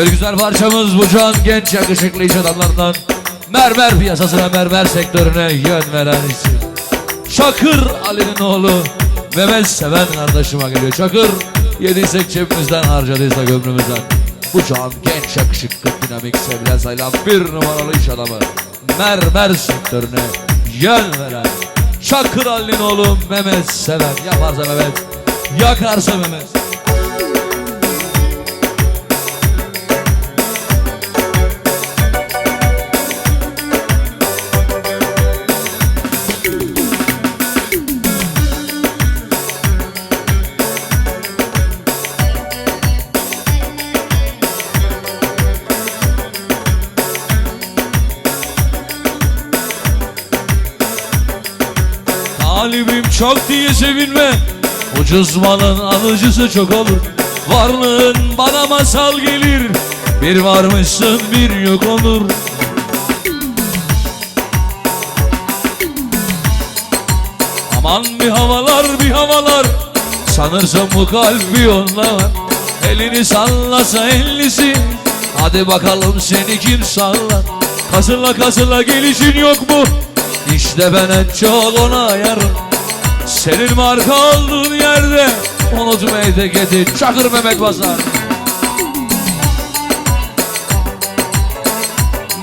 Evet güzel parçamız bu can. Genç yakışıklı iş adamlarından. Mermer piyasasına mermer sektörüne yön veren isim. Çakır Ali'nin oğlu Mehmet Seven kardeşime geliyor. Çakır yediysek cebimizden harcadıysak ömrümüzden Bu can genç yakışıklı dinamik sevilen sayılan bir numaralı iş adamı. Mermer sektörüne yön veren. Çakır Ali'nin oğlu Mehmet Seven. Yaparsa Mehmet Yakarsa Mehmet Talibim çok diye sevinme. Ucuz malın alıcısı çok olur. Varlığın bana masal gelir. Bir varmışsın bir yok olur. Aman bir havalar bir havalar. Sanırsın bu yolda var. Elini sallasa ellisi. Hadi bakalım seni kim sallar? Kasıla kasıla gelişin yok mu İşte ben en çok ona ayarım Senin marka olduğun yerde Unutma etiketi Çakır Mehmet Basar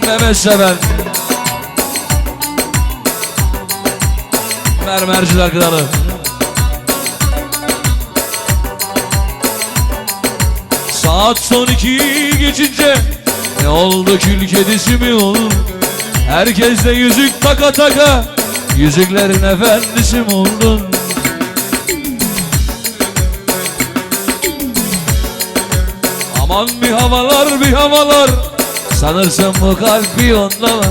Mehmet Seven. Mermerciler Kralı. Saat son iki geçince Ne oldu kül kedisi mi olur Herkes de yüzük taka taka Yüzüklerin efendisi oldun? Aman bir havalar bir havalar Sanırsın bu kalp bir onda var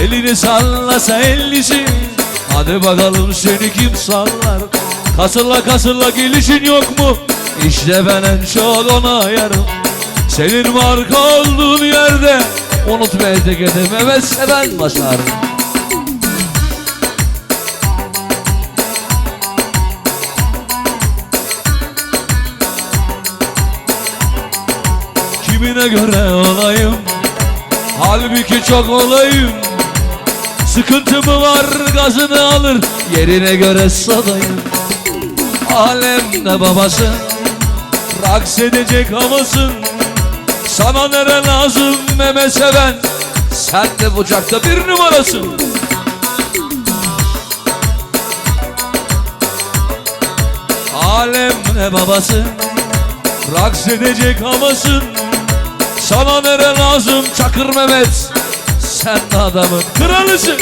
Elini sallasa ellisi Hadi bakalım seni kim sallar? Kasılla kasılla gelişin yok mu? İşte ben en çok ona ayarım Senin marka olduğun yerde Unutma etiketimi ve seven başlar Kimine göre olayım Halbuki çok olayım. Sıkıntı mı var gazını alır Yerine göre sadayım. Alemde babası Raks edecek havasın Sana nere lazım meme seven. Sen de bucakta bir numarasın. Alemde babası? Raks edecek havasın Sana nere lazım Çakır Mehmet. Sen de adamın kralısın